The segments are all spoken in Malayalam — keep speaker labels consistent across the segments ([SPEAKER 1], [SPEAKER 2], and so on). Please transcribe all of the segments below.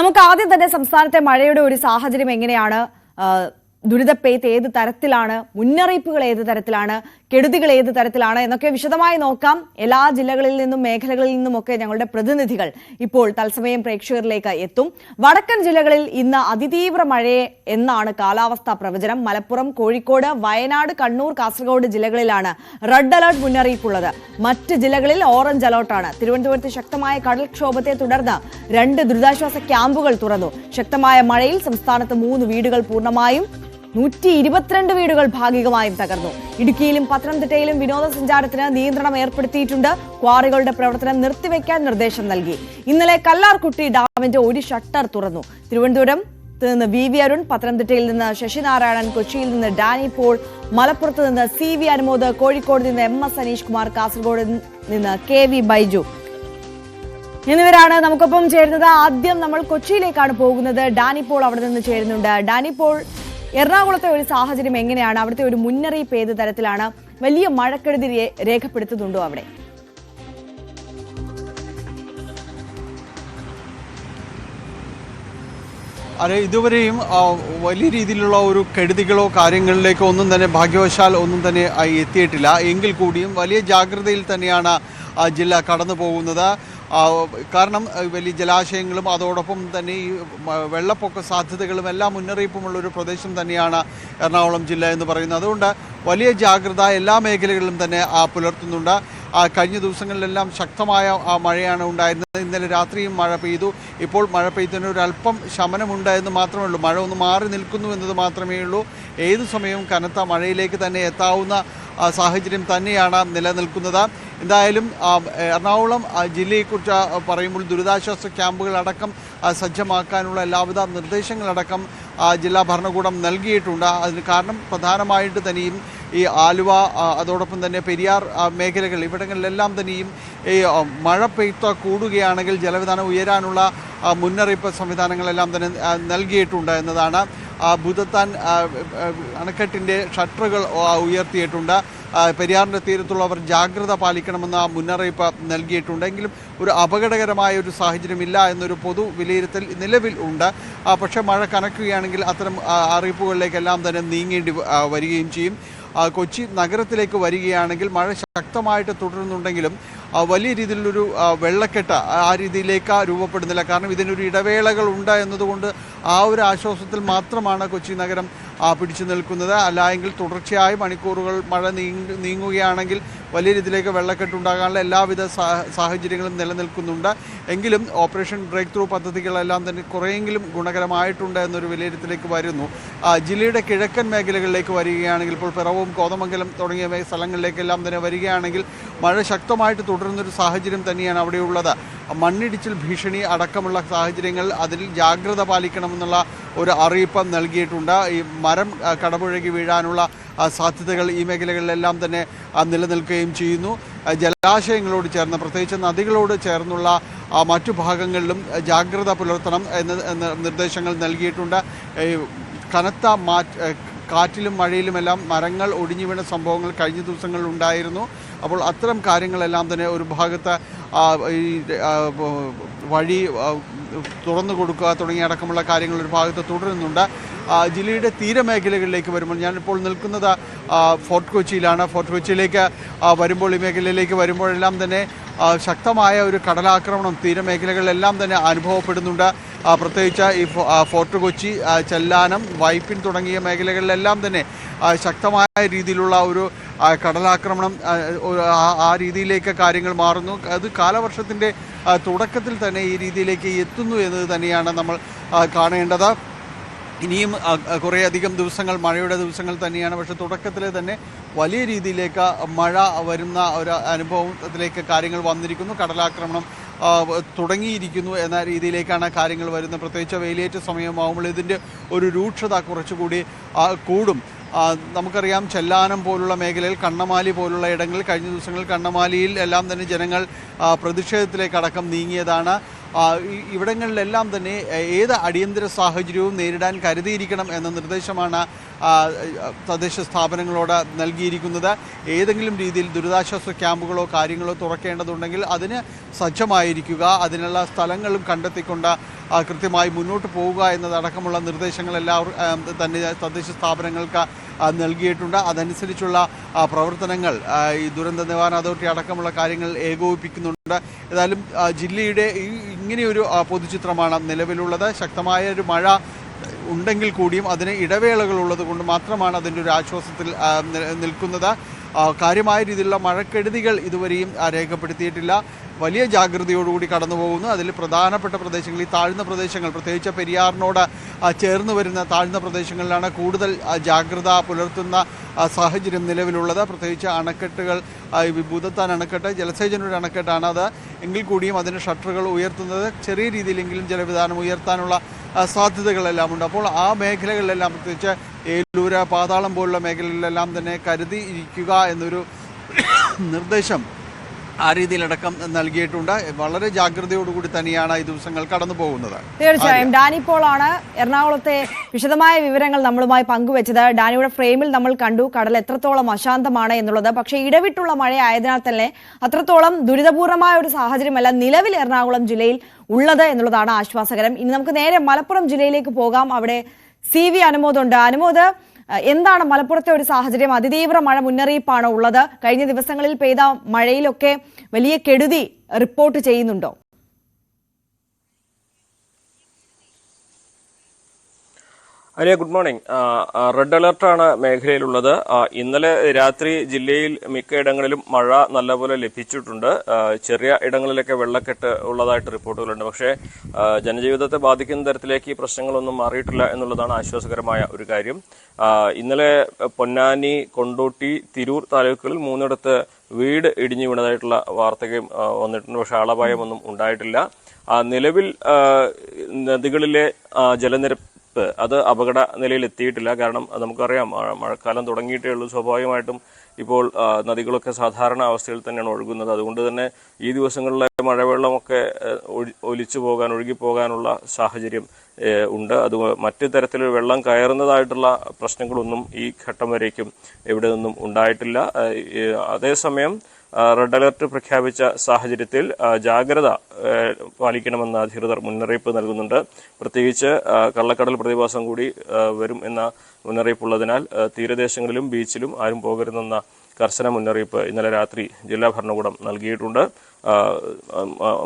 [SPEAKER 1] നമുക്ക് ആദ്യം തന്നെ സംസ്ഥാനത്തെ മഴയുടെ ഒരു സാഹചര്യം എങ്ങനെയാണ് ദുരിതപ്പെയ്ത്ത് ഏത് തരത്തിലാണ് മുന്നറിയിപ്പുകൾ ഏത് തരത്തിലാണ് കെടുതികൾ ഏത് തരത്തിലാണ് എന്നൊക്കെ വിശദമായി നോക്കാം. എല്ലാ ജില്ലകളിൽ നിന്നും മേഖലകളിൽ നിന്നുമൊക്കെ ഞങ്ങളുടെ പ്രതിനിധികൾ ഇപ്പോൾ തത്സമയം പ്രേക്ഷകരിലേക്ക് എത്തും. വടക്കൻ ജില്ലകളിൽ ഇന്ന് അതിതീവ്ര മഴയെ എന്നാണ് കാലാവസ്ഥാ പ്രവചനം. മലപ്പുറം കോഴിക്കോട് വയനാട് കണ്ണൂർ കാസർഗോഡ് ജില്ലകളിലാണ് റെഡ് അലർട്ട് മുന്നറിയിപ്പുള്ളത്. മറ്റ് ജില്ലകളിൽ ഓറഞ്ച് അലർട്ടാണ്. തിരുവനന്തപുരത്ത് ശക്തമായ കടൽക്ഷോഭത്തെ തുടർന്ന് രണ്ട് ദുരിതാശ്വാസ ക്യാമ്പുകൾ തുറന്നു. ശക്തമായ മഴയിൽ സംസ്ഥാനത്ത് മൂന്ന് വീടുകൾ പൂർണമായും നൂറ്റി ഇരുപത്തിരണ്ട് വീടുകൾ ഭാഗികമായും തകർന്നു. ഇടുക്കിയിലും പത്തനംതിട്ടയിലും വിനോദസഞ്ചാരത്തിന് നിയന്ത്രണം ഏർപ്പെടുത്തിയിട്ടുണ്ട്. ക്വാറികളുടെ പ്രവർത്തനം നിർത്തിവെക്കാൻ നിർദ്ദേശം നൽകി. ഇന്നലെ കല്ലാർകുട്ടി ഡാമിന്റെ ഒരു ഷട്ടർ തുറന്നു. തിരുവനന്തപുരം നിന്ന് വി വി അരുൺ പത്തനംതിട്ടയിൽ നിന്ന് ശശിനാരായണൻ കൊച്ചിയിൽ നിന്ന് ഡാനി പോൾ മലപ്പുറത്ത് നിന്ന് സി വി അനുമോദ് കോഴിക്കോട് നിന്ന് എം എസ് അനീഷ് കുമാർ കാസർഗോഡ് നിന്ന് കെ വി ബൈജു. എന്നിവരാണ് നമുക്കൊപ്പം ചേരുന്നത്. ആദ്യം നമ്മൾ കൊച്ചിയിലേക്കാണ് പോകുന്നത്. ഡാനി പോൾ അവിടെ നിന്ന് ചേരുന്നുണ്ട്. ഡാനി പോൾ എറണാകുളത്തെ ഒരു സാഹചര്യം എങ്ങനെയാണ്? അവിടുത്തെ ഒരു മുന്നറിയിപ്പ് ഏത് തരത്തിലാണ്? വലിയ മഴക്കെടുതി രേഖപ്പെടുത്തുന്നുണ്ടോ അവിടെ?
[SPEAKER 2] അതെ ഇതുവരെയും വലിയ രീതിയിലുള്ള ഒരു കെടുതികളോ കാര്യങ്ങളിലേക്കോ ഒന്നും തന്നെ ഭാഗ്യവശാൽ ഒന്നും തന്നെ എത്തിയിട്ടില്ല. എങ്കിൽ കൂടിയും വലിയ ജാഗ്രതയിൽ തന്നെയാണ് ജില്ല കടന്നു പോകുന്നത് കാരണം വലിയ ജലാശയങ്ങളും അതോടൊപ്പം തന്നെ ഈ വെള്ളപ്പൊക്ക സാധ്യതകളും എല്ലാം മുന്നറിയിപ്പുമുള്ള ഒരു പ്രദേശം തന്നെയാണ് എറണാകുളം ജില്ല എന്ന് പറയുന്നത്. അതുകൊണ്ട് വലിയ ജാഗ്രത എല്ലാ മേഖലകളിലും തന്നെ പുലർത്തുന്നുണ്ട്. കഴിഞ്ഞ ദിവസങ്ങളിലെല്ലാം ശക്തമായ മഴയാണ് ഉണ്ടായിരുന്നത്. ഇന്നലെ രാത്രിയും മഴ പെയ്തു. ഇപ്പോൾ മഴ പെയ്തതിന് ഒരു അല്പം ശമനമുണ്ട് എന്ന് മാത്രമേ ഉള്ളൂ. മഴ ഒന്ന് മാറി നിൽക്കുന്നു എന്നത് മാത്രമേ ഉള്ളൂ. ഏത് സമയവും കനത്ത മഴയിലേക്ക് തന്നെ എത്താവുന്ന സാഹചര്യം തന്നെയാണ് നിലനിൽക്കുന്നത്. എന്തായാലും എറണാകുളം ജില്ലയെക്കുറിച്ച് പറയുമ്പോൾ ദുരിതാശ്വാസ ക്യാമ്പുകളടക്കം സജ്ജമാക്കാനുള്ള എല്ലാവിധ നിർദ്ദേശങ്ങളടക്കം ജില്ലാ ഭരണകൂടം നൽകിയിട്ടുണ്ട്. അതിന് കാരണം പ്രധാനമായിട്ട് തന്നെയും ഈ ആലുവ അതോടൊപ്പം തന്നെ പെരിയാർ മേഖലകൾ ഇവിടങ്ങളിലെല്ലാം തന്നെയും ഈ മഴ പെയ്ത്ത കൂടുകയാണെങ്കിൽ ജലവിധാനം ഉയരാനുള്ള മുന്നറിയിപ്പ് സംവിധാനങ്ങളെല്ലാം തന്നെ നൽകിയിട്ടുണ്ട് എന്നതാണ്. ബുധത്താൻ അണക്കെട്ടിന്റെ ഷട്ടറുകൾ ഉയർത്തിയിട്ടുണ്ട്. പെരിയാറിന്റെ തീരത്തുള്ളവർ ജാഗ്രത പാലിക്കണമെന്ന മുന്നറിയിപ്പ് നൽകിയിട്ടുണ്ടെങ്കിലും ഒരു അപകടകരമായ ഒരു സാഹചര്യമില്ല എന്നൊരു പൊതു വിലയിരുത്തൽ നിലവിൽ ഉണ്ട്. പക്ഷേ മഴ കനക്കുകയാണെങ്കിൽ അത്തരം അറിയിപ്പുകളിലേക്കെല്ലാം തന്നെ നീങ്ങേണ്ടി വരികയും ചെയ്യും. കൊച്ചി നഗരത്തിലേക്ക് വരികയാണെങ്കിൽ മഴ ശക്തമായിട്ട് തുടരുന്നുണ്ടെങ്കിലും വലിയ രീതിയിലുള്ളൊരു വെള്ളക്കെട്ട് ആ രീതിയിലേക്ക് രൂപപ്പെടുന്നില്ല. കാരണം ഇതിനൊരു ഇടവേളകൾ ഉണ്ട് എന്നതുകൊണ്ട് ആ ഒരു ആശ്വാസത്തിൽ മാത്രമാണ് കൊച്ചി നഗരം പിടിച്ചു നിൽക്കുന്നത്. അല്ലായെങ്കിൽ തുടർച്ചയായ മണിക്കൂറുകൾ മഴ നീങ്ങുകയാണെങ്കിൽ വലിയ രീതിയിലേക്ക് വെള്ളക്കെട്ടുണ്ടാകാനുള്ള എല്ലാവിധ സാഹചര്യങ്ങളും നിലനിൽക്കുന്നുണ്ട്. എങ്കിലും ഓപ്പറേഷൻ ബ്രേക്ക് ത്രൂ പദ്ധതികളെല്ലാം തന്നെ കുറേയെങ്കിലും ഗുണകരമായിട്ടുണ്ട് എന്നൊരു വിലയിരുത്തലേക്ക് വരുന്നു. ജില്ലയുടെ കിഴക്കൻ മേഖലകളിലേക്ക് വരികയാണെങ്കിൽ ഇപ്പോൾ പിറവും കോതമംഗലം തുടങ്ങിയ സ്ഥലങ്ങളിലേക്കെല്ലാം തന്നെ വരികയാണെങ്കിൽ മഴ ശക്തമായിട്ട് തുടരുന്നൊരു സാഹചര്യം തന്നെയാണ് അവിടെയുള്ളത്. മണ്ണിടിച്ചിൽ ഭീഷണി അടക്കമുള്ള സാഹചര്യങ്ങൾ അതിൽ ജാഗ്രത പാലിക്കണമെന്നുള്ള ഒരു അറിയിപ്പ് നൽകിയിട്ടുണ്ട്. ഈ മരം കടപുഴകി വീഴാനുള്ള സാധ്യതകൾ ഈ മേഖലകളിലെല്ലാം തന്നെ നിലനിൽക്കുകയും ചെയ്യുന്നു. ജലാശയങ്ങളോട് ചേർന്ന് പ്രത്യേകിച്ച് നദികളോട് ചേർന്നുള്ള മറ്റു ഭാഗങ്ങളിലും ജാഗ്രത പുലർത്തണം എന്ന് നിർദ്ദേശങ്ങൾ നൽകിയിട്ടുണ്ട്. കനത്ത മാറ്റ് കാറ്റിലും മഴയിലുമെല്ലാം മരങ്ങൾ ഒടിഞ്ഞു വീണ സംഭവങ്ങൾ കഴിഞ്ഞ ദിവസങ്ങളിൽ ഉണ്ടായിരുന്നു. അപ്പോൾ അത്തരം കാര്യങ്ങളെല്ലാം തന്നെ ഒരു ഭാഗത്ത് ഈ വഴി തുറന്നു കൊടുക്കുക തുടങ്ങിയ അടക്കമുള്ള കാര്യങ്ങൾ ഒരു ഭാഗത്ത് തുടരുന്നുണ്ട്. ജില്ലയുടെ തീരമേഖലകളിലേക്ക് വരുമ്പോൾ ഞാനിപ്പോൾ നിൽക്കുന്നത് ഫോർട്ട് കൊച്ചിയിലാണ്. ഫോർട്ട് കൊച്ചിയിലേക്ക് വരുമ്പോൾ ഈ മേഖലയിലേക്ക് വരുമ്പോഴെല്ലാം തന്നെ ശക്തമായ ഒരു കടലാക്രമണം തീരമേഖലകളിലെല്ലാം തന്നെ അനുഭവപ്പെടുന്നുണ്ട്. പ്രത്യേകിച്ച് ഈ ഫോർട്ട് കൊച്ചി ചെല്ലാനം വൈപ്പിൻ തുടങ്ങിയ മേഖലകളിലെല്ലാം തന്നെ ശക്തമായ രീതിയിലുള്ള ഒരു കടലാക്രമണം ആ, രീതിയിലേക്ക് കാര്യങ്ങൾ മാറുന്നു. അത് കാലവർഷത്തിന്റെ തുടക്കത്തിൽ തന്നെ ഈ രീതിയിലേക്ക് എത്തുന്നു എന്നത് തന്നെയാണ് നമ്മൾ കാണേണ്ടത്. ഇനിയും കുറേയധികം ദിവസങ്ങൾ മഴയുടെ ദിവസങ്ങൾ തന്നെയാണ്. പക്ഷേ തുടക്കത്തിൽ തന്നെ വലിയ രീതിയിലേക്ക് മഴ വരുന്ന ഒരു അനുഭവത്തിലേക്ക് കാര്യങ്ങൾ വന്നിരിക്കുന്നു. കടലാക്രമണം തുടങ്ങിയിരിക്കുന്നു എന്ന രീതിയിലേക്കാണ് കാര്യങ്ങൾ വരുന്നത്. പ്രത്യേകിച്ച് വെയിലേറ്റ സമയമാകുമ്പോൾ ഇതിന്റെ ഒരു രൂക്ഷത കുറച്ചുകൂടി കൂടും. നമുക്കറിയാം ചെല്ലാനം പോലുള്ള മേഖലയിൽ കണ്ണമാലി പോലുള്ള ഇടങ്ങളിൽ കഴിഞ്ഞ ദിവസങ്ങളിൽ കണ്ണമാലിയിൽ എല്ലാം തന്നെ ജനങ്ങൾ പ്രതിഷേധത്തിലേക്കടക്കം നീങ്ങിയതാണ്. ഇവിടങ്ങളിലെല്ലാം തന്നെ ഏത് അടിയന്തര സാഹചര്യവും നേരിടാൻ കരുതിയിരിക്കണം എന്ന നിർദ്ദേശമാണ് തദ്ദേശ സ്ഥാപനങ്ങളോട് നൽകിയിരിക്കുന്നത്. ഏതെങ്കിലും രീതിയിൽ ദുരിതാശ്വാസ ക്യാമ്പുകളോ കാര്യങ്ങളോ തുറക്കേണ്ടതുണ്ടെങ്കിൽ അതിന് സജ്ജമായിരിക്കുക. അതിനുള്ള സ്ഥലങ്ങളും കണ്ടെത്തിക്കൊണ്ട് കൃത്യമായി മുന്നോട്ട് പോവുക എന്നതടക്കമുള്ള നിർദ്ദേശങ്ങളെല്ലാം ആ, തന്നെ തദ്ദേശ സ്ഥാപനങ്ങൾക്ക് നൽകിയിട്ടുണ്ട്. അതനുസരിച്ചുള്ള പ്രവർത്തനങ്ങൾ ഈ ദുരന്ത നിവാരണ അതോറിറ്റി അടക്കമുള്ള കാര്യങ്ങൾ ഏകോപിപ്പിക്കുന്നുണ്ട്. ഏതായാലും ജില്ലയുടെ ഈ ഇങ്ങനെയൊരു പൊതുചിത്രമാണ് നിലവിലുള്ളത്. ശക്തമായ ഒരു മഴ ഉണ്ടെങ്കിൽ കൂടിയും അതിന് ഇടവേളകൾ ഉള്ളത് കൊണ്ട് മാത്രമാണ് അതിന്റെ ഒരു ആശ്വാസത്തിൽ നിൽക്കുന്നത്. കാര്യമായ രീതിയിലുള്ള മഴക്കെടുതികൾ ഇതുവരെയും രേഖപ്പെടുത്തിയിട്ടില്ല. വലിയ ജാഗ്രതയോടുകൂടി കടന്നു പോകുന്നു അതിൽ പ്രധാനപ്പെട്ട പ്രദേശങ്ങൾ ഈ താഴ്ന്ന പ്രദേശങ്ങൾ പ്രത്യേകിച്ച് പെരിയാറിനോട് ചേർന്ന് വരുന്ന താഴ്ന്ന പ്രദേശങ്ങളിലാണ് കൂടുതൽ ജാഗ്രത പുലർത്തുന്ന സാഹചര്യം നിലവിലുള്ളത്. പ്രത്യേകിച്ച് അണക്കെട്ടുകൾ ഭൂതത്താൻ അണക്കെട്ട് ജലസേചനയുടെ അണക്കെട്ടാണ് അത്. എങ്കിൽ കൂടിയും അതിന് ഷട്ടറുകൾ ഉയർത്തുന്നത് ചെറിയ രീതിയിലെങ്കിലും ജലവിധാനം ഉയർത്താനുള്ള സാധ്യതകളെല്ലാം ഉണ്ട്. അപ്പോൾ ആ മേഖലകളിലെല്ലാം പ്രത്യേകിച്ച് ഏലൂര പാതാളം പോലുള്ള മേഖലകളിലെല്ലാം തന്നെ കരുതി ഇരിക്കുക എന്നൊരു നിർദ്ദേശം ആ രീതിയിലടക്കം നൽകിയിട്ടുണ്ട്. വളരെ ജാഗ്രതയോടുകൂടി തന്നെയാണ് ഈ ദിവസങ്ങൾ കടന്നു പോകുന്നത്.
[SPEAKER 1] തീർച്ചയായും. ഡാനി പോളാണ് എറണാകുളത്തെ വിശദമായ വിവരങ്ങൾ നമ്മളുമായി പങ്കുവച്ചത്. ഡാനിയുടെ ഫ്രെയിമിൽ നമ്മൾ കണ്ടു. കടൽ എത്രത്തോളം അശാന്തമാണ് എന്നുള്ളത്. പക്ഷേ ഇടവിട്ടുള്ള മഴ ആയതിനാൽ തന്നെ അത്രത്തോളം ദുരിതപൂർണമായ ഒരു സാഹചര്യമല്ല നിലവിൽ എറണാകുളം ജില്ലയിൽ ഉള്ളത് എന്നുള്ളതാണ് ആശ്വാസകരം. ഇനി നമുക്ക് നേരെ മലപ്പുറം ജില്ലയിലേക്ക് പോകാം. അവിടെ സി വി അനുമോദുണ്ട് അനുമോദ് എന്താണ് മലപ്പുറത്തെ ഒരു സാഹചര്യം? അതിതീവ്ര മഴ മുന്നറിയിപ്പാണ് ഉള്ളത്? കഴിഞ്ഞ ദിവസങ്ങളിൽ പെയ്ത മഴയിലൊക്കെ വലിയ കെടുതി റിപ്പോർട്ട് ചെയ്യുന്നുണ്ടോ?
[SPEAKER 3] അനിയ ഗുഡ് മോർണിംഗ് റെഡ് അലർട്ടാണ് മേഖലയിലുള്ളത്. ഇന്നലെ രാത്രി ജില്ലയിൽ മിക്ക ഇടങ്ങളിലും മഴ നല്ലപോലെ ലഭിച്ചിട്ടുണ്ട്. ചെറിയ ഇടങ്ങളിലൊക്കെ വെള്ളക്കെട്ട് ഉള്ളതായിട്ട് റിപ്പോർട്ടുകളുണ്ട്. പക്ഷേ ജനജീവിതത്തെ ബാധിക്കുന്ന തരത്തിലേക്ക് പ്രശ്നങ്ങളൊന്നും മാറിയിട്ടില്ല എന്നുള്ളതാണ് ആശ്വാസകരമായ ഒരു കാര്യം. ഇന്നലെ പൊന്നാനി കൊണ്ടോട്ടി തിരൂർ താലൂക്കുകളിൽ മൂന്നിടത്ത് വീട് ഇടിഞ്ഞു വീണതായിട്ടുള്ള വാർത്തയും വന്നിട്ടുണ്ട്. പക്ഷേ ആളപായമൊന്നും ഉണ്ടായിട്ടില്ല. നിലവിൽ നദികളിലെ ജലനിരപ്പ് ഇപ്പ് അത് അപകട നിലയിൽ എത്തിയിട്ടില്ല കാരണം നമുക്കറിയാം മഴക്കാലം തുടങ്ങിയിട്ടേ ഉള്ളൂ. സ്വാഭാവികമായിട്ടും ഇപ്പോൾ നദികളൊക്കെ സാധാരണ അവസ്ഥയിൽ തന്നെയാണ് ഒഴുകുന്നത്. അതുകൊണ്ട് തന്നെ ഈ ദിവസങ്ങളിലെ മഴവെള്ളമൊക്കെ ഒലിച്ചു പോകാൻ ഒഴുകിപ്പോകാനുള്ള സാഹചര്യം ഉണ്ട്. അത് മറ്റു തരത്തിൽ വെള്ളം കയറുന്നതായിട്ടുള്ള പ്രശ്നങ്ങളൊന്നും ഈ ഘട്ടം വരേക്കും എവിടെ നിന്നും ഉണ്ടായിട്ടില്ല. അതേസമയം റെഡ് അലർട്ട് പ്രഖ്യാപിച്ച സാഹചര്യത്തിൽ ജാഗ്രത പാലിക്കണമെന്ന് അധികൃതർ മുന്നറിയിപ്പ് നൽകുന്നുണ്ട്. പ്രത്യേകിച്ച് കള്ളക്കടൽ പ്രതിഭാസം കൂടി വരും എന്ന മുന്നറിയിപ്പുള്ളതിനാൽ തീരദേശങ്ങളിലും ബീച്ചിലും ആരും പോകരുതെന്ന കർശന മുന്നറിയിപ്പ് ഇന്നലെ രാത്രി ജില്ലാ ഭരണകൂടം നൽകിയിട്ടുണ്ട്.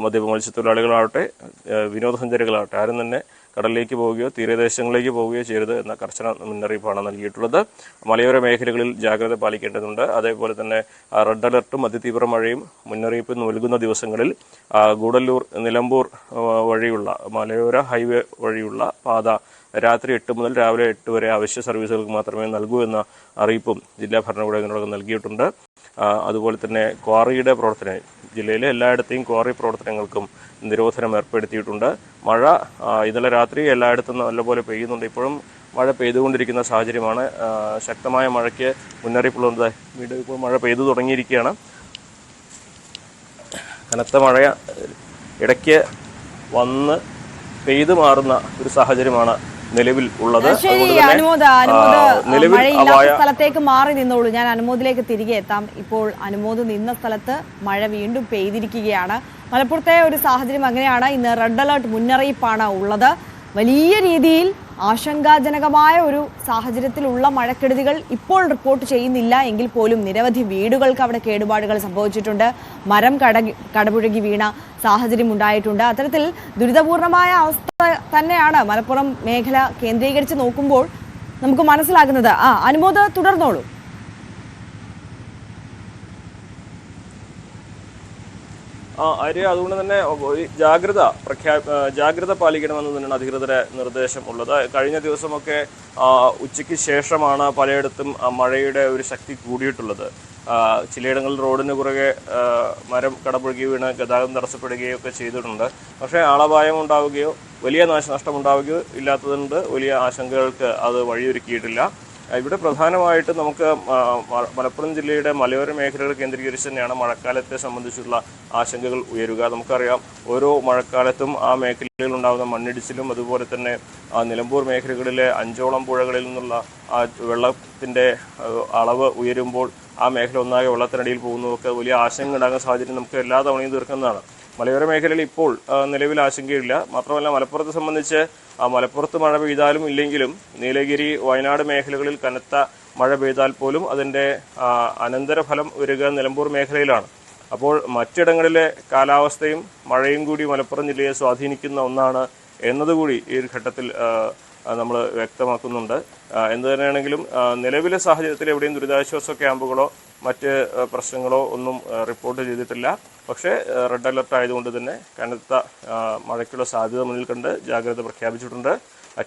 [SPEAKER 3] മദ്യപ മത്സ്യത്തൊഴിലാളികളാവട്ടെ വിനോദസഞ്ചാരികളാവട്ടെ ആരും തന്നെ കടലിലേക്ക് പോവുകയോ തീരദേശങ്ങളിലേക്ക് പോവുകയോ ചെയ്യരുത് എന്ന കർശന മുന്നറിയിപ്പാണ് നൽകിയിട്ടുള്ളത്. മലയോര മേഖലകളിൽ ജാഗ്രത പാലിക്കേണ്ടതുണ്ട്. അതേപോലെ തന്നെ റെഡ് അലർട്ടും അതിതീവ്ര മഴയും മുന്നറിയിപ്പ് നൽകുന്ന ദിവസങ്ങളിൽ ഗൂഡല്ലൂർ നിലമ്പൂർ വഴിയുള്ള മലയോര ഹൈവേ വഴിയുള്ള പാത രാത്രി എട്ട് മുതൽ രാവിലെ എട്ട് വരെ അവശ്യ സർവീസുകൾക്ക് മാത്രമേ നൽകൂ എന്ന അറിയിപ്പും ജില്ലാ ഭരണകൂടം ഇതിനോടകം നൽകിയിട്ടുണ്ട്. അതുപോലെ തന്നെ ക്വാറിയുടെ പ്രവർത്തനം ജില്ലയിലെ എല്ലായിടത്തെയും ക്വാറി പ്രവർത്തനങ്ങൾക്കും നിരോധനം ഏർപ്പെടുത്തിയിട്ടുണ്ട്. മഴ ഇന്നലെ രാത്രി എല്ലായിടത്തും നല്ലപോലെ പെയ്യുന്നുണ്ട്. ഇപ്പോഴും മഴ പെയ്തുകൊണ്ടിരിക്കുന്ന സാഹചര്യമാണ്. ശക്തമായ മഴയ്ക്ക് മുന്നറിയിപ്പുള്ളത് വീണ്ടും ഇപ്പോൾ മഴ പെയ്തു തുടങ്ങിയിരിക്കുകയാണ്. കനത്ത മഴ ഇടയ്ക്ക് വന്ന് പെയ്തു മാറുന്ന ഒരു സാഹചര്യമാണ് നിലവിൽ ഉള്ളത്. നിലവിൽ
[SPEAKER 1] സ്ഥലത്തേക്ക് മാറി നിന്നോളൂ. ഞാൻ അനുമോദിലേക്ക് തിരികെ എത്താം. ഇപ്പോൾ അനുമോദ് നിന്ന സ്ഥലത്ത് മഴ വീണ്ടും പെയ്തിരിക്കുകയാണ്. മലപ്പുറത്തെ ഒരു സാഹചര്യം അങ്ങനെയാണ്. ഇന്ന് റെഡ് അലർട്ട് മുന്നറിയിപ്പാണ് ഉള്ളത്. വലിയ രീതിയിൽ ആശങ്കാജനകമായ ഒരു സാഹചര്യത്തിലുള്ള മഴക്കെടുതികൾ ഇപ്പോൾ റിപ്പോർട്ട് ചെയ്യുന്നില്ല. എങ്കിൽ പോലും നിരവധി വീടുകൾക്ക് അവിടെ കേടുപാടുകൾ സംഭവിച്ചിട്ടുണ്ട്. മരം കട കടപുഴകി വീണ സാഹചര്യം ഉണ്ടായിട്ടുണ്ട്. അത്തരത്തിൽ ദുരിതപൂർണമായ അവസ്ഥ തന്നെയാണ് മലപ്പുറം മേഖല കേന്ദ്രീകരിച്ച് നോക്കുമ്പോൾ നമുക്ക് മനസ്സിലാകുന്നത്. ആ അനുമോദ തുടർന്നോളൂ.
[SPEAKER 3] ആ ആര്യ അതുകൊണ്ട് തന്നെ ജാഗ്രത പ്രഖ്യാ ജാഗ്രത പാലിക്കണമെന്ന് തന്നെയാണ് അധികൃതരെ നിർദ്ദേശം ഉള്ളത്. കഴിഞ്ഞ ദിവസമൊക്കെ ഉച്ചയ്ക്ക് ശേഷമാണ് പലയിടത്തും മഴയുടെ ഒരു ശക്തി കൂടിയിട്ടുള്ളത്. ചിലയിടങ്ങളിൽ റോഡിന് പുറകെ മരം കടപുഴകി വീണ് ഗതാഗതം തടസ്സപ്പെടുകയോ ഒക്കെ ചെയ്തിട്ടുണ്ട്. പക്ഷേ ആളപായം ഉണ്ടാവുകയോ വലിയ നാശനഷ്ടം ഉണ്ടാവുകയോ ഇല്ലാത്തതുകൊണ്ട് വലിയ ആശങ്കകൾക്ക് അത് വഴിയൊരുക്കിയിട്ടില്ല. ഇവിടെ പ്രധാനമായിട്ട് നമുക്ക് മലപ്പുറം ജില്ലയുടെ മലയോര മേഖലകൾ കേന്ദ്രീകരിച്ച് തന്നെയാണ് മഴക്കാലത്തെ സംബന്ധിച്ചുള്ള ആശങ്കകൾ ഉയരുക. നമുക്കറിയാം ഓരോ മഴക്കാലത്തും ആ മേഖലയിൽ ഉണ്ടാകുന്ന മണ്ണിടിച്ചിലും അതുപോലെ തന്നെ നിലമ്പൂർ മേഖലകളിലെ അഞ്ചോളം പുഴകളിൽ നിന്നുള്ള ആ വെള്ളത്തിന്റെ അളവ് ഉയരുമ്പോൾ ആ മേഖല ഒന്നാകെ വെള്ളത്തിനടിയിൽ പോകുന്നതൊക്കെ വലിയ ആശങ്ക ഉണ്ടാകുന്ന സാഹചര്യം നമുക്ക് എല്ലാ തവണയും തീർക്കുന്നതാണ്. മലയോര മേഖലയിൽ ഇപ്പോൾ നിലവിൽ ആശങ്കയില്ല. മാത്രമല്ല മലപ്പുറത്തെ സംബന്ധിച്ച് മലപ്പുറത്ത് മഴ പെയ്താലും ഇല്ലെങ്കിലും നീലഗിരി വയനാട് മേഖലകളിൽ കനത്ത മഴ പെയ്താൽ പോലും അതിന്റെ അനന്തരഫലം വരിക നിലമ്പൂർ മേഖലയിലാണ്. അപ്പോൾ മറ്റിടങ്ങളിലെ കാലാവസ്ഥയും മഴയും കൂടി മലപ്പുറം ജില്ലയെ സ്വാധീനിക്കുന്ന ഒന്നാണ് എന്നതുകൂടി ഈ ഒരു ഘട്ടത്തിൽ നമ്മൾ വ്യക്തമാക്കുന്നുണ്ട്. എന്ത് തന്നെയാണെങ്കിലും നിലവിലെ സാഹചര്യത്തിൽ എവിടെയും ദുരിതാശ്വാസ ക്യാമ്പുകളോ മറ്റ് പ്രശ്നങ്ങളോ ഒന്നും റിപ്പോർട്ട് ചെയ്തിട്ടില്ല. പക്ഷേ റെഡ് അലർട്ട് ആയതുകൊണ്ട് തന്നെ കനത്ത മഴയ്ക്കുള്ള സാധ്യത മുന്നിൽ കണ്ട് ജാഗ്രത പ്രഖ്യാപിച്ചിട്ടുണ്ട്.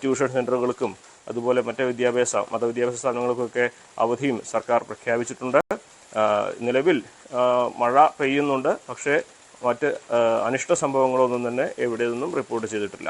[SPEAKER 3] ട്യൂഷൻ സെന്ററുകൾക്കും അതുപോലെ മറ്റ് വിദ്യാഭ്യാസ മതവിദ്യാഭ്യാസ സ്ഥാപനങ്ങൾക്കൊക്കെ അവധിയും സർക്കാർ പ്രഖ്യാപിച്ചിട്ടുണ്ട്. നിലവിൽ മഴ പെയ്യുന്നുണ്ട്. പക്ഷേ മറ്റ് അനിഷ്ട സംഭവങ്ങളൊന്നും തന്നെ എവിടെ നിന്നും റിപ്പോർട്ട് ചെയ്തിട്ടില്ല.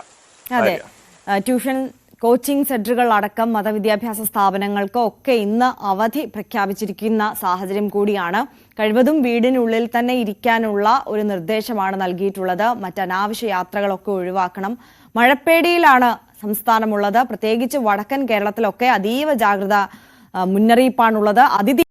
[SPEAKER 1] ട്യൂഷൻ കോച്ചിംഗ് സെന്ററുകൾ അടക്കം മതവിദ്യാഭ്യാസ സ്ഥാപനങ്ങൾക്ക് ഒക്കെ ഇന്ന് അവധി പ്രഖ്യാപിച്ചിരിക്കുന്ന സാഹചര്യം കൂടിയാണ്. കഴിവതും വീടിനുള്ളിൽ തന്നെ ഇരിക്കാനുള്ള ഒരു നിർദ്ദേശമാണ് നൽകിയിട്ടുള്ളത്. മറ്റനാവശ്യ യാത്രകളൊക്കെ ഒഴിവാക്കണം. മഴപ്പേടിയിലാണ് സംസ്ഥാനമുള്ളത്. പ്രത്യേകിച്ച് വടക്കൻ കേരളത്തിലൊക്കെ അതീവ ജാഗ്രത മുന്നറിയിപ്പാണുള്ളത്. അതിഥി